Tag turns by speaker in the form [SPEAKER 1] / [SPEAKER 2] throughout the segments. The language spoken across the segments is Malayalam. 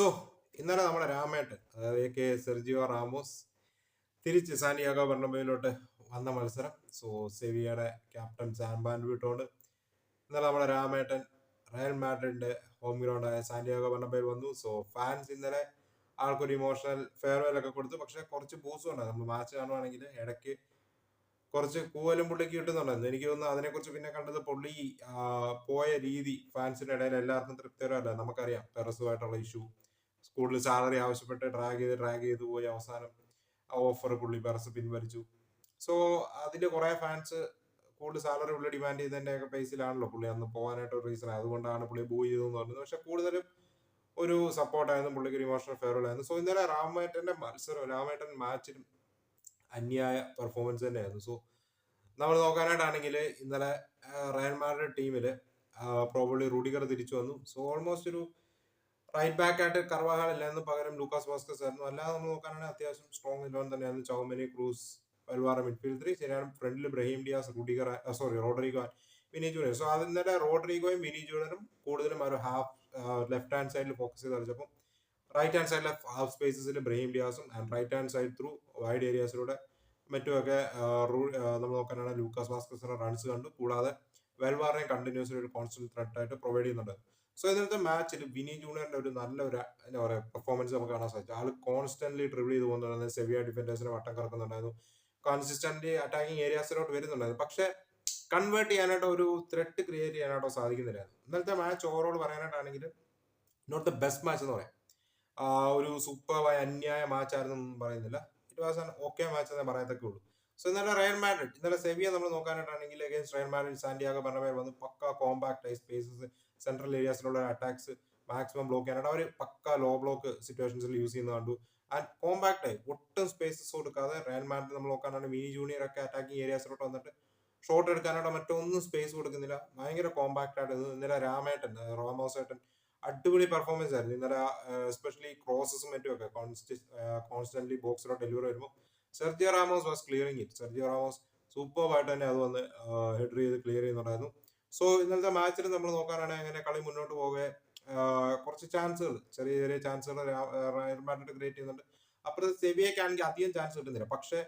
[SPEAKER 1] സോ ഇന്നലെ നമ്മുടെ രാമേട്ടൻ അതായത് എ കെ സെർജിയോ റാമോസ് തിരിച്ച് സാനിയാഗോ ബർണബയിലോട്ട് വന്ന മത്സരം. സോ സെവിയയുടെ ക്യാപ്റ്റൻ സാൻബാൻ ഇന്നലെ നമ്മുടെ രാമേട്ടൻ റയൽ മാഡ്രിഡിന്റെ ഹോം ഗ്രൗണ്ടായ സാന്റിയാഗോ ബർണബയിൽ വന്നു. സോ ഫാൻസ് ഇന്നലെ ആൾക്കൊരു ഇമോഷണൽ ഫെയർവെൽ ഒക്കെ കൊടുത്തു. പക്ഷെ കുറച്ച് ബൂസും ഉണ്ടായിരുന്നു. നമ്മൾ മാച്ച് കാണുവാണെങ്കിൽ ഇടയ്ക്ക് കുറച്ച് കൂവലും പുള്ളിക്ക് കിട്ടുന്നുണ്ടായിരുന്നു. എനിക്ക് തോന്നുന്നു അതിനെക്കുറിച്ച് പിന്നെ കണ്ടത് പുള്ളി പോയ രീതി ഫാൻസിന്റെ ഇടയിൽ എല്ലാവർക്കും തൃപ്തികരമല്ല. നമുക്കറിയാം പെറസുമായിട്ടുള്ള ഇഷ്യൂ സ്കൂളിൽ സാലറി ആവശ്യപ്പെട്ട് ഡ്രാഗ് ചെയ്ത് ഡ്രാഗ് ചെയ്ത് പോയി അവസാനം ആ ഓഫർ പുള്ളി പെറസ് പിൻവലിച്ചു. സോ അതിൽ കുറെ ഫാൻസ് കൂടുതൽ സാലറി ഉള്ള ഡിമാൻഡ് ചെയ്തതിന്റെ ഒക്കെ ബേസിലാണല്ലോ പുള്ളി അന്ന് പോകാനായിട്ട് ഒരു റീസൺ അതുകൊണ്ടാണ് പുള്ളി ബൂ ചെയ്തതെന്ന് പറഞ്ഞത്. പക്ഷെ കൂടുതലും ഒരു സപ്പോർട്ടായിരുന്നു പുള്ളിക്ക് ഒരു ഇമോഷണൽ ഫെയർ ആയിരുന്നു. സോ ഇന്നലെ രാമേട്ടന്റെ മത്സരം രാമേട്ടൻ മാച്ചിലും അന്യായ പെർഫോമൻസ് തന്നെയായിരുന്നു. സോ നമ്മൾ നോക്കാനായിട്ടാണെങ്കിൽ ഇന്നലെ റയൽ മാഡ്രിഡ് ടീമിൽ പ്രോബബ്ലി റൂഡിഗർ തിരിച്ചു വന്നു. സോ ഓൾമോസ്റ്റ് ഒരു റൈറ്റ് ബാക്ക് ആയിട്ട് കർവാഹാൾ ഇല്ലായിരുന്നു പകരം ലൂക്കാസ് വാസ്കസ് ആയിരുന്നു. അല്ലാതെ നമ്മൾ നോക്കാനാണെങ്കിൽ അത്യാവശ്യം സ്ട്രോങ് ഇലവൻ തന്നെയായിരുന്നു ചൗമനി ക്രൂസ് അൽവാറ മിഡ്ഫീൽഡ് ത്രീ ശരിയാണ് ഫ്രണ്ടിൽ Brahim Diaz Rudiger sorry Rodrygo Vini junior so അത് ഇന്നലെ റോഡറിഗോയും വിനി ജൂനിയറും കൂടുതലും ഒരു ഹാഫ് ലെഫ്റ്റ് ഹാൻഡ് സൈഡിൽ ഫോക്കസ് ചെയ്ത് കളിച്ചപ്പോൾ റൈറ്റ് ഹാൻഡ് സൈഡിലെ ഹാഫ് സ്പേസസിൽ Brahim ഡിയാസും and right hand side through wide ഏരിയാസിലൂടെ മറ്റുമൊക്കെ നമ്മൾ നോക്കാനാണെങ്കിൽ ലൂക്കാസ് വാസ്കസിന്റെ റൺസ് കണ്ടു. കൂടാതെ വെൽവാറിനെ കണ്ടിന്യൂസ്ലി ഒരു കോൺസ്റ്റന്റ് ത്രെഡ് ആയിട്ട് പ്രൊവൈഡ് ചെയ്യുന്നുണ്ട്. സോ ഇന്നത്തെ മാച്ചിൽ വിനി ജൂണിയറിന്റെ ഒരു നല്ല ഒരു എന്താ പറയുക പെർഫോമൻസ് നമുക്ക് കാണാൻ സാധിച്ചു. ആൾ കോൺസ്റ്റന്റ്ലി ഡ്രിബിൾ ചെയ്ത് പോകുന്നുണ്ടായിരുന്നു. സെവിയ ഡിഫൻഡേഴ്സിനെ വട്ടം കറക്കുന്നുണ്ടായിരുന്നു. കൺസിസ്റ്റന്റ് അറ്റാക്കിംഗ് ഏരിയാസിലോട്ട് വരുന്നുണ്ടായിരുന്നു. പക്ഷെ കൺവേർട്ട് ചെയ്യാനായിട്ട് ഒരു ത്രെട്ട് ക്രിയേറ്റ് ചെയ്യാനായിട്ടോ സാധിക്കുന്നില്ലായിരുന്നു. ഇന്നലത്തെ മാച്ച് ഓവറോൾ പറയാനായിട്ടാണെങ്കിൽ നോട്ട് ദ ബെസ്റ്റ് മാച്ച് എന്ന് പറയാം. ആ, ഒരു സൂപ്പറായ അന്യായ മാച്ച് ആയിരുന്നു പറയുന്നില്ല. It was an okay match എന്നേ പറയത്തൊക്കെ ഉള്ളൂ. സോ ഇന്നലെ റയൽ മാഡ്രിഡ് ഇന്നലെ സെവിയ നമ്മൾ നോക്കാനായിട്ടാണെങ്കിൽ അഗേൻസ്റ്റ് റയൽ മാഡ്രിഡ് സാന്റിയാഗോ പറഞ്ഞ വന്ന് പക്ക കോമ്പാക്ട് ആയി സ്പേസസ് സെൻട്രൽ ഏരിയാസിലുള്ള അറ്റാക്സ് മാക്സിമം ബ്ലോക്ക് ചെയ്യാനായിട്ട് അവർ പക്ക ലോ ബ്ലോക്ക് സിറ്റുവേഷൻസിൽ യൂസ് ചെയ്യുന്നത് കണ്ടു. ആൻഡ് കോമ്പാക്ട് ആയി. ഒട്ടും സ്പേസസ് കൊടുക്കാതെ റയൽ മാഡ്രിഡ് നമ്മൾ നോക്കാനാണ് മിനി ജൂനിയർ ഒക്കെ അറ്റാക്കിംഗ് ഏരിയാസിലോട്ട് വന്നിട്ട് ഷോട്ട് എടുക്കാനായിട്ടോ മറ്റൊന്നും സ്പേസ് കൊടുക്കുന്നില്ല. ഭയങ്കര കോമ്പാക്ട് ആയിട്ട് ഇന്നലെ രാമേട്ടൻ റോമോസേട്ടൻ അടിപൊളി പെർഫോമൻസ് ആയിരുന്നു. ഇന്നലെ എസ്പെഷ്യലി ക്രോസസും മറ്റും ഒക്കെ കോൺസ്റ്റന്റ് ബോക്സിലോട്ട് ഡെലിവറി വരുമ്പോൾ Sergio Ramos was clearing it Sergio Ramos super ആയിട്ട് തന്നെ അത് വന്ന് ഹെഡർ ചെയ്ത് ക്ലിയർ ചെയ്യുന്നുണ്ടായിരുന്നു. സോ ഇന്നലത്തെ മാച്ചിൽ നമ്മൾ നോക്കാനാണെങ്കിൽ അങ്ങനെ കളി മുന്നോട്ട് പോകെ കുറച്ച് ചാൻസുകൾ ചെറിയ ചെറിയ ചാൻസുകൾ റയൽ മാഡ്രിഡ് ക്രിയേറ്റ് ചെയ്യുന്നുണ്ട്. അപ്പുറത്ത് സെവിയക്കാണെങ്കിൽ അധികം ചാൻസ് കിട്ടുന്നില്ല. പക്ഷേ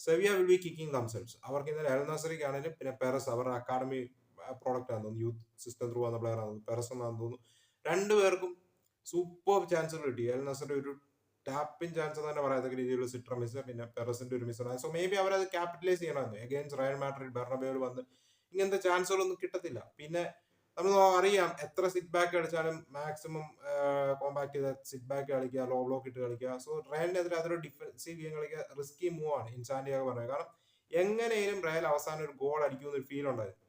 [SPEAKER 1] Sevilla will be kicking themselves അവർക്ക് ഇന്നലെ എൽ നസറിക്ക് ആണെങ്കിലും പിന്നെ പെറസ് അവരുടെ അക്കാഡമി പ്രോഡക്റ്റ് ആണെന്ന് തോന്നുന്നു. യൂത്ത് സിസ്റ്റം ത്രൂ വന്ന പ്ലെയർ ആണെന്ന് പെറസ് എന്നാന്ന് തോന്നുന്നു. രണ്ടുപേർക്കും സൂപ്പർ ചാൻസുകൾ കിട്ടി. എൽ നസറിന്റെ ഒരു ടാപ്പിൻ ചാൻസ് തന്നെ പറയാത്ത രീതിയിലുള്ള സിട്ര മിസ് പിന്നെ പെറസിന്റെ ഒരു മിസ് സോ മേ ബി അവരത് ക്യാപിറ്റലൈസ് ചെയ്യണമെന്ന് എഗെയിൻസ് റയൽ മാഡ്രിഡ് ബെർണബേയിൽ വന്ന് ഇങ്ങനത്തെ ചാൻസുകളൊന്നും കിട്ടത്തില്ല. പിന്നെ നമ്മൾ അറിയാം എത്ര സിറ്റ് ബാക്ക് കളിച്ചാലും മാക്സിമം കോമ്പാക്ട് ചെയ്ത സിറ്റ് ബാക്ക് കളിക്കുക ലോ ബ്ലോക്ക് ഇട്ട് കളിക്കുക. സോ റയലിനെതിരെ അതൊരു ഡിഫൻസീവ് ഗെയിം കളിക്കുക റിസ്കി മൂവ് ആണ് ഇൻസാൻഡിയാഗ് പറഞ്ഞത് കാരണം എങ്ങനെയും റയൽ അവസാനം ഒരു ഗോൾ അടിക്കുമെന്ന് ഒരു ഫീൽ ഉണ്ടായിരുന്നു.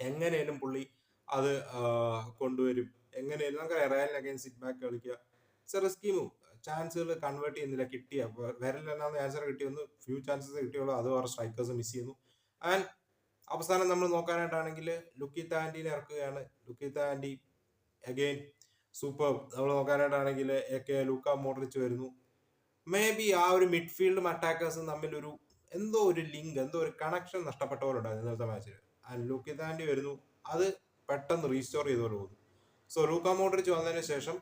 [SPEAKER 1] എങ്ങനെയും പുള്ളി അത് കൊണ്ടുവരും. എങ്ങനെയും നമുക്കറിയാം റയലിന് അഗൈൻ സിറ്റ് ബാക്ക് കളിക്കുക. സോ റിസ്കി മൂവ് ചാൻസുകൾ കൺവേർട്ട് ചെയ്യുന്നില്ല കിട്ടിയ. വരലെന്നാന്ന് ആൻസർ കിട്ടിയൊന്ന് ഫ്യൂ ചാൻസസ് കിട്ടിയുള്ളൂ. അത് വേറെ സ്ട്രൈക്കേഴ്സ് മിസ് ചെയ്യുന്നു. ആൻഡ് അവസാനം നമ്മൾ നോക്കാനായിട്ടാണെങ്കിൽ ലുക്കിത്ത ആന്റിനെ ഇറക്കുകയാണ്. ലുക്കിത്ത ആന്റി അഗെയിൻ സൂപ്പർ നമ്മൾ നോക്കാനായിട്ടാണെങ്കിൽ എ കെ ലൂക്ക മോഡറിച്ച് വരുന്നു. മേ ബി ആ ഒരു മിഡ്ഫീൽഡും അറ്റാക്കേഴ്സും തമ്മിലൊരു എന്തോ ഒരു ലിങ്ക് എന്തോ ഒരു കണക്ഷൻ നഷ്ടപ്പെട്ട പോലെ ഉണ്ടായിരുന്നു ഇന്നത്തെ മാച്ചിൽ ആ ലുക്കി താൻഡി വരുന്നു. അത് പെട്ടെന്ന് റീസ്റ്റോർ ചെയ്തോലെ പോകുന്നു. സോ ലൂക്ക മോഡറിച്ച് വന്നതിന് ശേഷം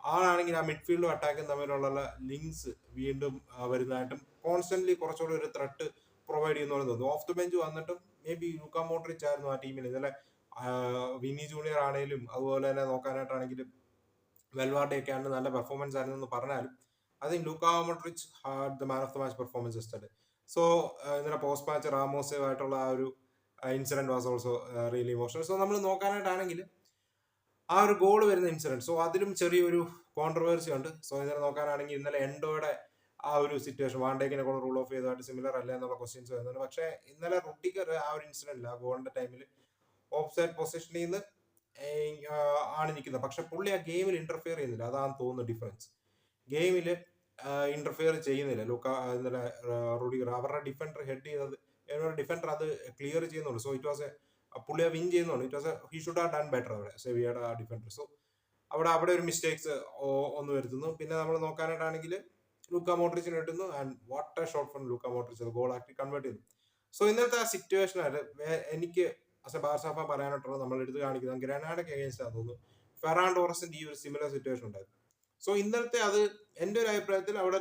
[SPEAKER 1] ആളാണെങ്കിൽ ആ മിഡ്ഫീൽഡും അറ്റാക്കും തമ്മിലുള്ള ലിങ്ക്സ് വീണ്ടും വരുന്നതായിട്ടും കോൺസ്റ്റന്റ്ലി കുറച്ചുകൂടി ഒരു ത്രട്ട് പ്രൊവൈഡ് ചെയ്യുന്ന പോലെ തോന്നുന്നു ഓഫ് ദ ബെഞ്ച് വന്നിട്ടും മേ ബി ലൂക്ക മോഡ്രിച്ച് ആയിരുന്നു ആ ടീമിൽ ഇന്നലെ വിനി ജൂനിയർ ആണെങ്കിലും അതുപോലെ തന്നെ നോക്കാനായിട്ടാണെങ്കിലും വെൽവാർഡെ ഒക്കെ ആണ് നല്ല പെർഫോമൻസ് ആയിരുന്നു എന്ന് പറഞ്ഞാലും I think Luka Modric had the man of the match performance instead so ഇന്നലെ പോസ്റ്റ് മാച്ച് റാമോസുമായിട്ടുള്ള ആ ഒരു incident was also really emotional so നമ്മൾ നോക്കാനായിട്ടാണെങ്കിൽ ആ ഒരു ഗോൾ വരുന്ന ഇൻസിഡന്റ് സോ അതിലും ചെറിയൊരു കോൺട്രവേഴ്സി ഉണ്ട്. സോ ഇന്നലെ നോക്കാനാണെങ്കിൽ ഇന്നലെ എൻഡോയുടെ ആ ഒരു സിറ്റുവേഷൻ വാണ്ടേക്കിനെ കൊണ്ട് റൂൾ ഓഫ് ചെയ്തതായിട്ട് സിമിലർ അല്ല എന്നുള്ള ക്വസ്റ്റ്യൻസ് വരുന്നുണ്ട്. പക്ഷേ ഇന്നലെ റുട്ടിക്കർ ആ ഒരു ഇൻസിഡന്റ് ആ ഗോളിന്റെ ടൈമിൽ ഓഫ് സൈഡ് പൊസിഷനിൽ നിന്ന് ആണ് നിൽക്കുന്നത്. പക്ഷെ പുള്ളി ആ ഗെയിമിൽ ഇന്റർഫിയർ ചെയ്യുന്നില്ല. അതാണ് തോന്നുന്നു ഡിഫറൻസ് ഗെയിമിൽ ഇന്റർഫിയർ ചെയ്യുന്നില്ല. ലുക്ക ഇന്നലെ റുഡിഗർ അവരുടെ ഡിഫൻഡർ ഹെഡ് ചെയ്തത് ഡിഫൻഡർ അത് ക്ലിയർ ചെയ്യുന്നുള്ളൂ. സോ ഇറ്റ് വാസ് എ പുള്ളി വിൻ ചെയ്യുന്നുണ്ട് ഇറ്റ് വാസ് ഹി ഷുഡ് ആ ഡൺ ബെറ്റർ അവിടെ സെവിയുടെ ആ ഡിഫൻഡർ സോ അവിടെ അവിടെ ഒരു മിസ്റ്റേക്സ് ഒന്ന് വരുത്തുന്നു. പിന്നെ നമ്മൾ നോക്കാനായിട്ടാണെങ്കിൽ ലൂക്ക മോട്രിച്ചിന് കിട്ടുന്നു and what a shot from Luka Modric goal ഗോളാക്കി convert ചെയ്തു സോ ഇന്നത്തെ ആ സിറ്റുവേഷൻ ആയിട്ട് എനിക്ക് അസ ബാർസാഫ പറയാനായിട്ടുള്ളത് നമ്മൾ എടുത്ത് കാണിക്കുന്നത് ഗ്രനാഡയ്ക്ക് അഗേൻസ്റ്റ് ആണെന്ന് തോന്നുന്നു. ഫെറാൻ ടോറസിന്റെ ഈ ഒരു സിമിലർ സിറ്റുവേഷൻ ഉണ്ടായിരുന്നു. സോ ഇന്നലത്തെ അത് എന്റെ ഒരു അഭിപ്രായത്തിൽ അവിടെ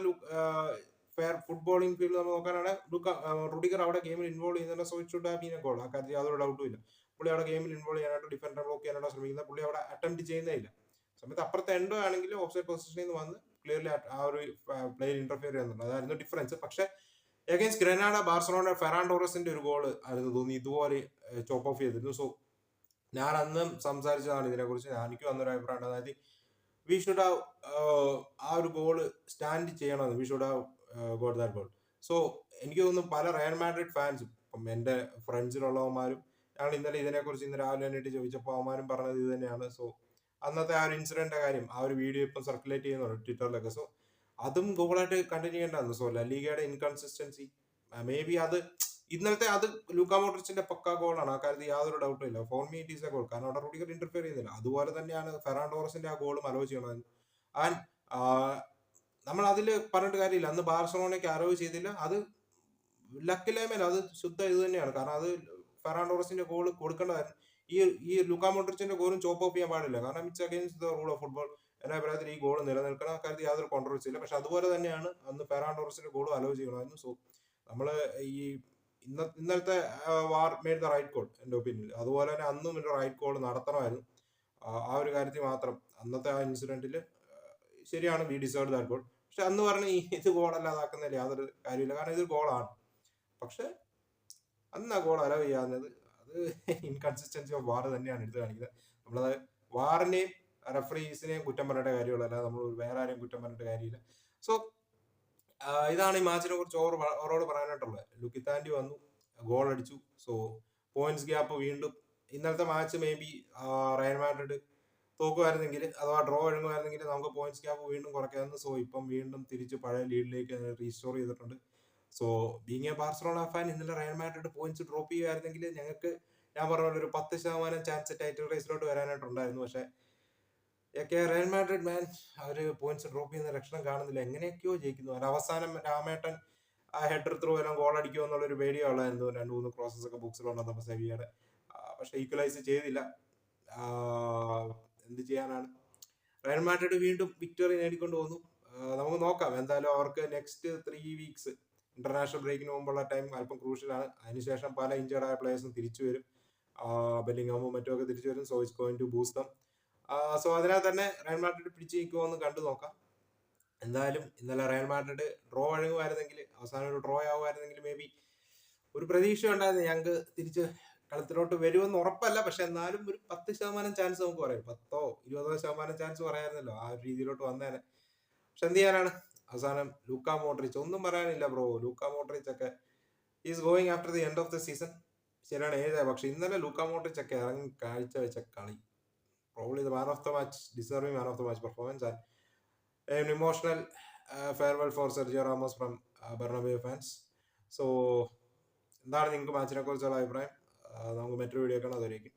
[SPEAKER 1] ഫെയർ ഫുട്ബോളിംഗ് ഫീൽഡ് നമ്മൾ നോക്കാനാണ്. റുഡിഗർ അവിടെ ഗെയിമിൽ ഇൻവോൾവ് ചെയ്യുന്ന സോ ഇറ്റ് ഗോൾ ആ കാര്യത്തിൽ യാതൊരു ഡൗട്ടും ഇല്ല. പുള്ളി അവിടെ ഗെയിമിൽ ഇൻവോൾവ് ചെയ്യാനായിട്ട് ഡിഫൻഡർ ബ്ലോക്ക് ചെയ്യാനായിട്ട് ശ്രമിക്കുന്ന പുള്ളി അവിടെ അറ്റംപ്റ്റ് ചെയ്യുന്നേ ഇല്ല. സമയത്ത് അപ്പുറത്തെ എൻഡോ ആണെങ്കിൽ ഓഫ്സൈഡ് പൊസിഷനിൽ നിന്ന് വന്ന് ക്ലിയർലി ആ ഒരു പ്ലെയർ ഇന്റർഫിയർ ചെയ്യുന്നുണ്ട്. അതായിരുന്നു ഡിഫറൻസ് പക്ഷേ എഗൈൻസ്റ്റ് ഗ്രനാഡ ബാർസലോണ ഫെറാൻ ടോറസിന്റെ ഒരു ഗോൾ ആയിരുന്നു തോന്നി. ഇതുപോലെ ചോപ്പ് ഓഫ് ചെയ്തിരുന്നു. സോ ഞാൻ അന്നും സംസാരിച്ചതാണ് ഇതിനെക്കുറിച്ച്. എനിക്ക് വന്നൊരു അഭിപ്രായം അതായത് വി ഷുഡ് ഹാവ് ആ ഒരു ഗോൾ സ്റ്റാൻഡ് ചെയ്യണമെന്ന്. We should have got that goal so എനിക്ക് തോന്നുന്നു പല റയൽ മാഡ്രിഡ് ഫാൻസും ഇപ്പം എന്റെ ഫ്രണ്ട്സിലുള്ളവന്മാരും ഞങ്ങൾ ഇന്നലെ ഇതിനെക്കുറിച്ച് ഇന്ന് രാവിലെ എണ്ണീട്ട് ചോദിച്ചപ്പോൾ അവന്മാരും പറഞ്ഞത് ഇത് തന്നെയാണ്. സോ അന്നത്തെ ആ ഒരു ഇൻസിഡന്റ് കാര്യം ആ ഒരു വീഡിയോ ഇപ്പം സർക്കുലേറ്റ് ചെയ്യുന്നുണ്ട് ട്വിറ്ററിലൊക്കെ സോ അതും ഗോളായിട്ട് കണ്ടിന്യൂ ചെയ്യേണ്ടതാണ്. സോ ലീഗയുടെ ഇൻകൺസിസ്റ്റൻസി മേ ബി അത് ഇന്നലത്തെ അത് ലൂക്ക മോട്ടറിച്ചിന്റെ പക്ക ഗോളാണ് ആ കാര്യത്തിൽ യാതൊരു ഡൗട്ടും ഇല്ല. ഫോർ മീ ഗോൾ കാരണം അവിടെ റുഡിഗർ ഇന്റർഫിയർ ചെയ്യുന്നില്ല. അതുപോലെ തന്നെയാണ് ഫെറാൻ ടോറസിന്റെ ആ ഗോളും അലോ ചെയ്യണത്. ആൻഡ് നമ്മൾ അതിൽ പറഞ്ഞിട്ട് കാര്യമില്ല. അന്ന് ബാർസലോണയ്ക്ക് അലോ ചെയ്തില്ല. അത് ലക്കിലേമേല അത് ശുദ്ധ ഇത് തന്നെയാണ്. കാരണം അത് ഫെറാൻ ടോറസിന്റെ ഗോൾ കൊടുക്കേണ്ടതായിരുന്നു. ഈ ഈ ലുക്കാ മോട്ടറിച്ചിന്റെ ഗോളും ചോപ്പ് ഓഫ് ചെയ്യാൻ പാടില്ല. കാരണം it's against the rule of football എന്റെ അഭിപ്രായത്തിൽ ഈ ഗോൾ നിലനിൽക്കണം. അക്കാര്യത്തിൽ കാര്യത്തിൽ യാതൊരു കോൺട്രവേഴ്സി ഇല്ല. പക്ഷെ അതുപോലെ തന്നെയാണ് അന്ന് ഫെറാൻഡോറസിന്റെ ഗോളും അലോ ചെയ്യണമായിരുന്നു സോ നമ്മൾ ഈ ഇന്ന ഇന്നലത്തെ VAR made the right call എന്റെ ഒപ്പീനിയൻ അതുപോലെ തന്നെ അന്നും ഒരു റൈറ്റ് കോൾ നടത്തണമായിരുന്നു. ആ ഒരു കാര്യത്തിൽ മാത്രം. അന്നത്തെ ആ ഇൻസിഡന്റിൽ ശരിയാണ് വി ഡിസേർവ് ദാറ്റ് ഗോൾ പക്ഷെ അന്ന് പറഞ്ഞ ഈ ഇത് ഗോളല്ലാതാക്കുന്നതിൽ യാതൊരു കാര്യമില്ല കാരണം ഇതൊരു ഗോളാണ് പക്ഷെ അന്ന് ആ ഗോൾ അലോ ചെയ്യാവുന്നത് ഇൻകൺസിസ്റ്റൻസി ഓഫ് വാർ തന്നെയാണ് എടുത്തു കാണിക്കുന്നത്. നമ്മളത് വാറിനെയും റെഫറീസിനെയും കുറ്റം പറഞ്ഞിട്ട് കാര്യമുള്ളൂ. അല്ലാതെ നമ്മൾ വേറെ ആരെയും കുറ്റം പറഞ്ഞിട്ട് കാര്യമില്ല. സോ ഇതാണ് ഈ മാച്ചിനെ കുറിച്ച് ഓവർ ഓവറോട് പറയാനായിട്ടുള്ളത്. ലുക്കിത്താൻഡി വന്നു ഗോൾ അടിച്ചു. സോ പോയിന്റ്സ് ഗ്യാപ്പ് വീണ്ടും. ഇന്നലത്തെ match maybe Real Madrid തോക്കുമായിരുന്നെങ്കിൽ അഥവാ ഡ്രോ ഒഴുകുമായിരുന്നെങ്കിൽ നമുക്ക് പോയിന്റ്സ് ഗ്യാപ്പ് വീണ്ടും കുറയ്ക്കാമെന്ന് സോ ഇപ്പം വീണ്ടും തിരിച്ച് പഴയ ലീഡിലേക്ക് റീസ്റ്റോർ ചെയ്തിട്ടുണ്ട്. So being a Barcelona fan ഇന്നലെ റയൽ മാഡ്രിഡ് പോയിന്റ്സ് ഡ്രോപ്പ് ചെയ്യുമായിരുന്നെങ്കിൽ ഞങ്ങൾക്ക് ഞാൻ പറഞ്ഞ ഒരു പത്ത് ശതമാനം ചാൻസ് ടൈറ്റിൽ റേസിലോട്ട് വരാനായിട്ടുണ്ടായിരുന്നു പക്ഷേ ഒക്കെ റയൽ മാഡ്രിഡ് മാൻ അവർ പോയിന്റ്സ് ഡ്രോപ്പ് ചെയ്യുന്ന ലക്ഷണം കാണുന്നില്ല. എങ്ങനെയൊക്കെയോ ജയിക്കുന്നു. ഒരു അവസാനം രാമേട്ടൻ ആ ഹെഡർ ത്രൂ എല്ലാം ഗോൾ അടിക്കുമോ എന്നുള്ളൊരു പേടിയോ ഉള്ളായിരുന്നു രണ്ട് മൂന്ന് ക്രോസസ് ഒക്കെ ബുക്സിൽ ഉണ്ടെന്നപ്പോൾ സെവിയുടെ പക്ഷെ ഈക്വലൈസ് ചെയ്തില്ല. എന്ത് ചെയ്യാനാണ്? റയൽ മാഡ്രിഡ് വീണ്ടും വിക്ടറി നേടിക്കൊണ്ട് പോകുന്നു. നമുക്ക് നോക്കാം. എന്തായാലും അവർക്ക് നെക്സ്റ്റ് ത്രീ വീക്സ് ഇന്റർനാഷണൽ ബ്രേക്കിന് മുമ്പുള്ള ടൈം അല്പം ക്രൂഷ്യലാണ് അതിനുശേഷം പല ഇഞ്ചേർഡ് ആയ പ്ലേയേഴ്സും തിരിച്ചു വരും. ബെല്ലിംഗാമും മറ്റുമൊക്കെ തിരിച്ചു വരും. So it's going to boost so അതിനാൽ തന്നെ റയൽ മാഡ്രിഡ് പിടിച്ചു നിൽക്കുമോ കണ്ടു നോക്കാം. എന്തായാലും ഇന്നലെ റയൽ മാഡ്രിഡ് ഡ്രോ വഴങ്ങുമായിരുന്നെങ്കിൽ അവസാനം ഒരു ഡ്രോ ആവുമായിരുന്നെങ്കിൽ മേ ബി ഒരു പ്രതീക്ഷ ഉണ്ടായിരുന്നു ഞങ്ങൾക്ക് തിരിച്ച് കളത്തിലോട്ട് വരുമെന്ന് ഉറപ്പല്ല. പക്ഷെ എന്നാലും ഒരു പത്ത് ശതമാനം ചാൻസ് നമുക്ക് പറയാം. പത്തോ ഇരുപതോ ശതമാനം ചാൻസ് പറയാമായിരുന്നല്ലോ ആ ഒരു രീതിയിലോട്ട് വന്നേനെ. പക്ഷെ എന്ത് ചെയ്യാനാണ്? അവസാനം ലൂക്ക മോട്രിച്ച് ഒന്നും പറയാനില്ല ബ്രോ. ലൂക്ക മോട്രിച്ച് ഒക്കെ is going after the end of the season ശരിയാണ് ഏഴായി പക്ഷെ ഇന്നലെ ലൂക്ക മോട്രിച്ച് ഒക്കെ ഇറങ്ങി കാഴ്ച വെച്ച കളി. Probably man of the match, deserving man of the match performance, and an emotional uh, farewell for Sergio Ramos from uh, Bernabeu. So എന്താണ് നിങ്ങൾക്ക് മാച്ചിനെ കുറിച്ചുള്ള അഭിപ്രായം? നമുക്ക് മറ്റൊരു വീഡിയോ കാണാം. അതുവരേക്കും.